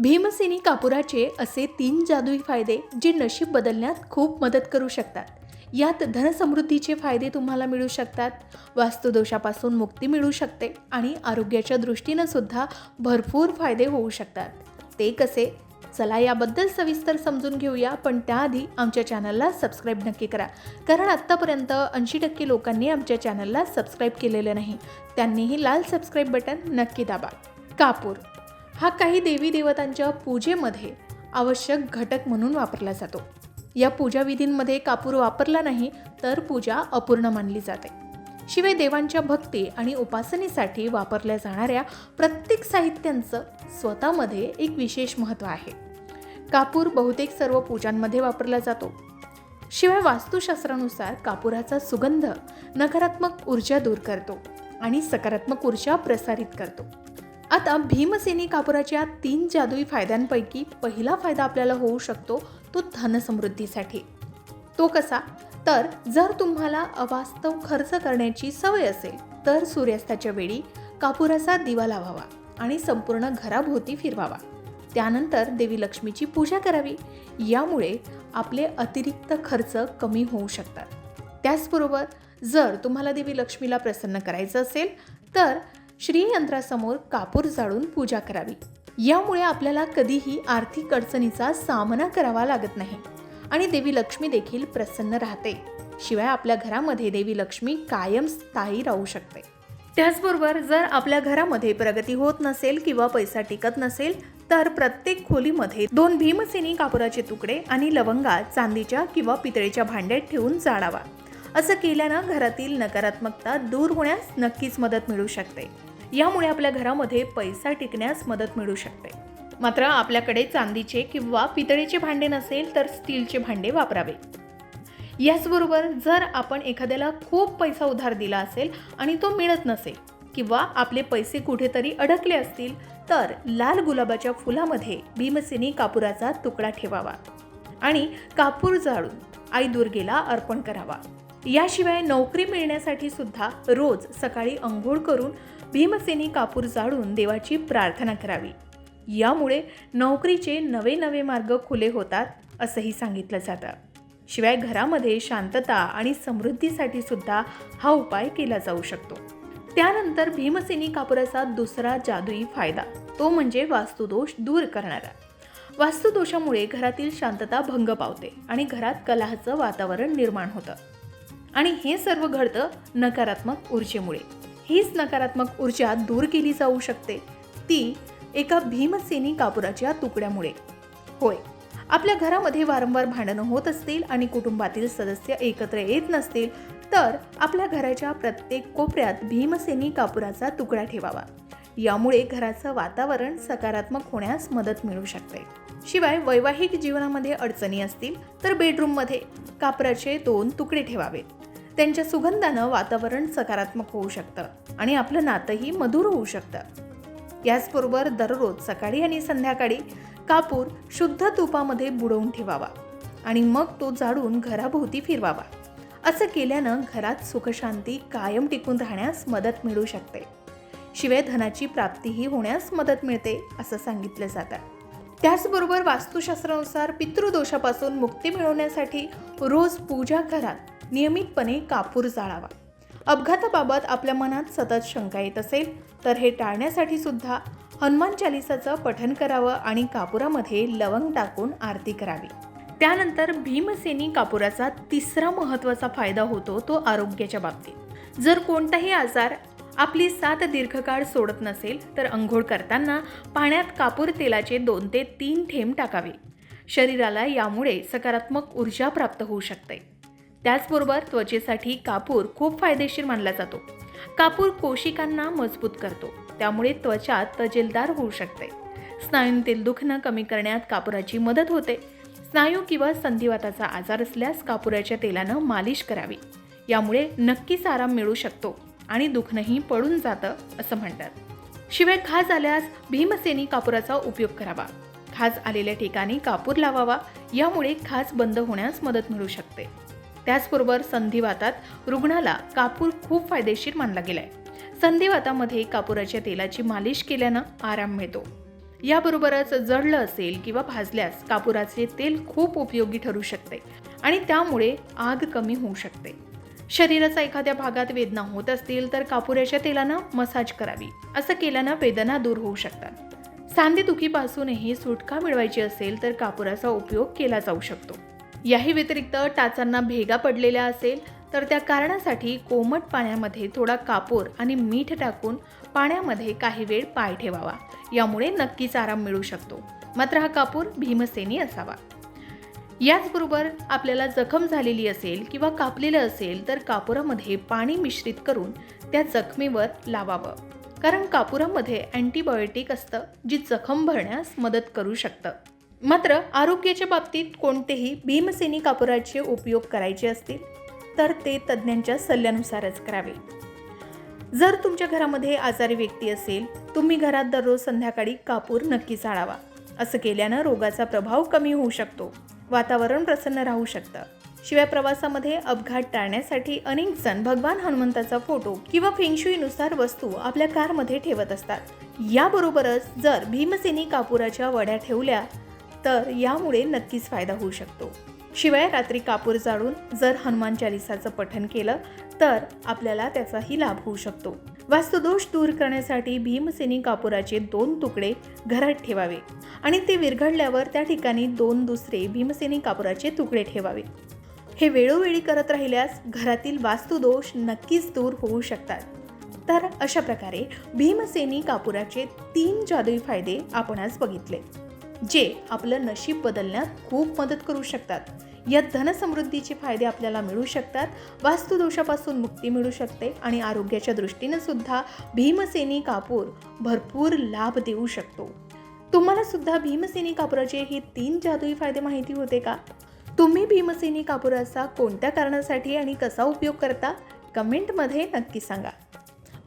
भीमसेनी कापुराचे असे तीन जादुई फायदे जे नशीब बदलण्यात खूप मदत करू शकतात. यात धनसमृद्धीचे फायदे तुम्हाला मिळू शकतात वास्तुदोषापासून मुक्ती मिळू शकते आणि आरोग्याच्या दृष्टीनं सुद्धा भरपूर फायदे होऊ शकतात. ते कसे? चला याबद्दल सविस्तर समजून घेऊया पण त्याआधी आमच्या चॅनलला सबस्क्राईब नक्की करा. कारण आत्तापर्यंत ऐंशी टक्के लोकांनी आमच्या चॅनलला सबस्क्राईब केलेलं नाही. त्यांनीही लाल सबस्क्राईब बटन नक्की दाबा. कापूर हा काही देवी देवतांच्या पूजेमध्ये आवश्यक घटक म्हणून वापरला जातो. या पूजाविधींमध्ये कापूर वापरला नाही तर पूजा अपूर्ण मानली जाते. शिवाय देवांच्या भक्ती आणि उपासनेसाठी वापरल्या जाणाऱ्या प्रत्येक साहित्यांचं स्वतःमध्ये एक विशेष महत्त्व आहे. कापूर बहुतेक सर्व पूजांमध्ये वापरला जातो. शिवाय वास्तुशास्त्रानुसार कापुराचा सुगंध नकारात्मक ऊर्जा दूर करतो आणि सकारात्मक ऊर्जा प्रसारित करतो. आता भीमसेनी कापुराच्या तीन जादुई फायद्यांपैकी पहिला फायदा आपल्याला होऊ शकतो तो धनसमृद्धीसाठी. तो कसा? तर जर तुम्हाला अवास्तव खर्च करण्याची सवय असेल तर सूर्यास्ताच्या वेळी कापुराचा दिवा लावावा आणि संपूर्ण घराभोवती फिरवावा. त्यानंतर देवी लक्ष्मीची पूजा करावी. यामुळे आपले अतिरिक्त खर्च कमी होऊ शकतात. त्याचबरोबर जर तुम्हाला देवी लक्ष्मीला प्रसन्न करायचं असेल तर श्रीयंत्रासमोर कापूर जाळून पूजा करावी. यामुळे आपल्याला कधीही आर्थिक अडचणीचा सामना करावा लागत नाही आणि देवी लक्ष्मी देखील प्रसन्न राहते. शिवाय आपल्या घरामध्ये देवी लक्ष्मी कायम स्थायी राहू शकते. त्याचबरोबर जर आपल्या घरामध्ये प्रगती होत नसेल किंवा पैसा टिकत नसेल तर प्रत्येक खोलीमध्ये दोन भीमसेनी कापुराचे तुकडे आणि लवंगा चांदीच्या किंवा पितळेच्या भांड्यात ठेवून जाळावा. असं केल्यानं घरातील नकारात्मकता दूर होण्यास नक्कीच मदत मिळू शकते. यामुळे आपल्या घरामध्ये पैसा टिकण्यास मदत मिळू शकते. मात्र आपल्याकडे चांदीचे किंवा पितळेचे भांडे नसेल तर स्टीलचे भांडे वापरावे. याचबरोबर जर आपण एखाद्याला खूप पैसा उधार दिला असेल आणि तो मिळत नसेल किंवा आपले पैसे कुठेतरी अडकले असतील तर लाल गुलाबाच्या फुलामध्ये भीमसेनी कापुराचा तुकडा ठेवावा आणि कापूर जाळून आई दुर्गेला अर्पण करावा. याशिवाय नोकरी मिळण्यासाठी सुद्धा रोज सकाळी अंघोळ करून भीमसेनी कापूर जाळून देवाची प्रार्थना करावी. यामुळे नोकरीचे नवे नवे मार्ग खुले होतात असंही सांगितलं जातं. शिवाय घरामध्ये शांतता आणि समृद्धीसाठी सुद्धा हा उपाय केला जाऊ शकतो. त्यानंतर भीमसेनी कापुराचा दुसरा जादुई फायदा तो म्हणजे वास्तुदोष दूर करणारा. वास्तुदोषामुळे घरातील शांतता भंग पावते आणि घरात कलहाचं वातावरण निर्माण होतं. आणि हे सर्व घडतं नकारात्मक ऊर्जेमुळे. हीच नकारात्मक ऊर्जा दूर केली जाऊ शकते. ती एका भीमसेनी कापुराच्या तुकड्यामुळे. होय आपल्या घरामध्ये वारंवार भांडणं होत असतील आणि कुटुंबातील सदस्य एकत्र येत नसतील तर आपल्या घराच्या प्रत्येक कोपऱ्यात भीमसेनी कापुराचा तुकडा ठेवावा. यामुळे घराचं वातावरण सकारात्मक होण्यास मदत मिळू शकते. शिवाय वैवाहिक जीवनामध्ये अडचणी असतील तर बेडरूममध्ये कापराचे दोन तुकडे ठेवावेत त्यांच्या सुगंधानं वातावरण सकारात्मक होऊ शकतं आणि आपलं नातंही मधुर होऊ शकतं. याचबरोबर दररोज सकाळी आणि संध्याकाळी कापूर शुद्ध तुपामध्ये बुडवून ठेवावा आणि मग तो जाळून घराभोवती फिरवावा. असं केल्यानं घरात सुखशांती कायम टिकून राहण्यास मदत मिळू शकते. शिवाय धनाची प्राप्तीही होण्यास मदत मिळते असं सांगितलं जातं. त्याचबरोबर वास्तुशास्त्रानुसार पितृदोषापासून मुक्ती मिळवण्यासाठी रोज पूजा घरात नियमितपणे कापूर जाळावा. अपघाताबाबत आपल्या मनात सतत शंका येत असेल तर हे टाळण्यासाठी सुद्धा हनुमान चालिसाचं पठन करावं आणि कापुरामध्ये लवंग टाकून आरती करावी. त्यानंतर भीमसेनी कापुराचा तिसरा महत्त्वाचा फायदा होतो तो आरोग्याच्या बाबतीत. जर कोणताही आजार आपली साथ दीर्घकाळ सोडत नसेल तर अंघोळ करताना पाण्यात कापूर तेलाचे दोन ते तीन थेंब टाकावे. शरीराला यामुळे सकारात्मक ऊर्जा प्राप्त होऊ शकते. त्याचबरोबर त्वचेसाठी कापूर खूप फायदेशीर मानला जातो. कापूर कोशिकांना मजबूत करतो. त्यामुळे त्वचा तजेलदार होऊ शकते. स्नायूंतील दुखणं कमी करण्यात कापुराची मदत होते. स्नायू किंवा संधिवाताचा आजार असल्यास कापुराच्या तेलानं मालिश करावी. यामुळे नक्कीच आराम मिळू शकतो. आणि दुखणंही पडून जातं असं म्हणतात. शिवाय खाज आल्यास भीमसेनी कापुराचा उपयोग करावा. खाज आलेल्या ठिकाणी कापूर लावावा यामुळे खाज बंद होण्यास मदत मिळू शकते. त्याचबरोबर संधिवातात रुग्णाला कापूर खूप फायदेशीर मानला गेलाय. संधिवातामध्ये कापुराच्या तेलाची मालिश केल्यानं आराम मिळतो. याबरोबरच जळलं असेल किंवा भाजल्यास कापुराचे तेल खूप उपयोगी ठरू शकते आणि त्यामुळे आग कमी होऊ शकते. शरीराचा एखाद्या भागात वेदना होत असतील तर कापुऱ्याच्या तेलानं मसाज करावी. असं केल्यानं वेदना दूर होऊ शकतात. सांधेदुखीपासूनही सुटका मिळवायची असेल तर कापुराचा उपयोग केला जाऊ शकतो. याही व्यतिरिक्त टाचांना भेगा पडलेल्या असेल तर त्या कारणासाठी कोमट पाण्यामध्ये थोडा कापूर आणि मीठ टाकून पाण्यामध्ये काही वेळ पाय ठेवावा. यामुळे नक्कीच आराम मिळू शकतो. मात्र हा कापूर भीमसेनी असावा. याचबरोबर आपल्याला जखम झालेली असेल किंवा कापलेलं असेल तर कापुरामध्ये पाणी मिश्रित करून त्या जखमेवर लावावं. कारण कापुरामध्ये अँटीबायोटिक असतं जी जखम भरण्यास मदत करू शकतं. मात्र आरोग्याच्या बाबतीत कोणतेही भीमसेनी कापुराचे उपयोग करायचे असतील तर ते तज्ज्ञांच्या सल्ल्यानुसारच करावे. जर तुमच्या घरामध्ये आजारी व्यक्ती असेल तुम्ही घरात दररोज संध्याकाळी कापूर नक्की जाळावा असं केल्यानं रोगाचा प्रभाव कमी होऊ शकतो. वातावरण प्रसन्न राहू शकतं. शिवाय प्रवासामध्ये अपघात टाळण्यासाठी अनेक जण भगवान हनुमंताचा फोटो किंवा फेंगशुईनुसार वस्तू आपल्या कारमध्ये ठेवत असतात. याबरोबरच जर भीमसेनी कापुराच्या वड्या ठेवल्या तर यामुळे नक्कीच फायदा होऊ शकतो. शिवाय रात्री कापूर जाळून जर हनुमान चालिसाचं पठन केलं तर आपल्याला त्याचाही लाभ होऊ शकतो. वास्तुदोष दूर करण्यासाठी भीमसेनी कापुराचे दोन तुकडे घरात ठेवावे आणि ते विरघडल्यावर त्या ठिकाणी दोन दुसरे भीमसेनी कापुराचे तुकडे ठेवावे. हे वेळोवेळी करत राहिल्यास घरातील वास्तुदोष नक्कीच दूर होऊ शकतात. तर अशा प्रकारे भीमसेनी कापुराचे तीन जादुई फायदे आपण आज बघितले जे आपलं नशीब बदलण्यात खूप मदत करू शकतात. यात धनसमृद्धीचे फायदे आपल्याला मिळू शकतात. वास्तुदोषापासून मुक्ती मिळू शकते आणि आरोग्याच्या दृष्टीनं सुद्धा भीमसेनी कापूर भरपूर लाभ देऊ शकतो. तुम्हाला सुद्धा भीमसेनी कापुराचे हे तीन जादुई फायदे माहिती होते का? तुम्ही भीमसेनी कापुराचा कोणत्या कारणासाठी आणि कसा उपयोग करता? कमेंटमध्ये नक्की सांगा.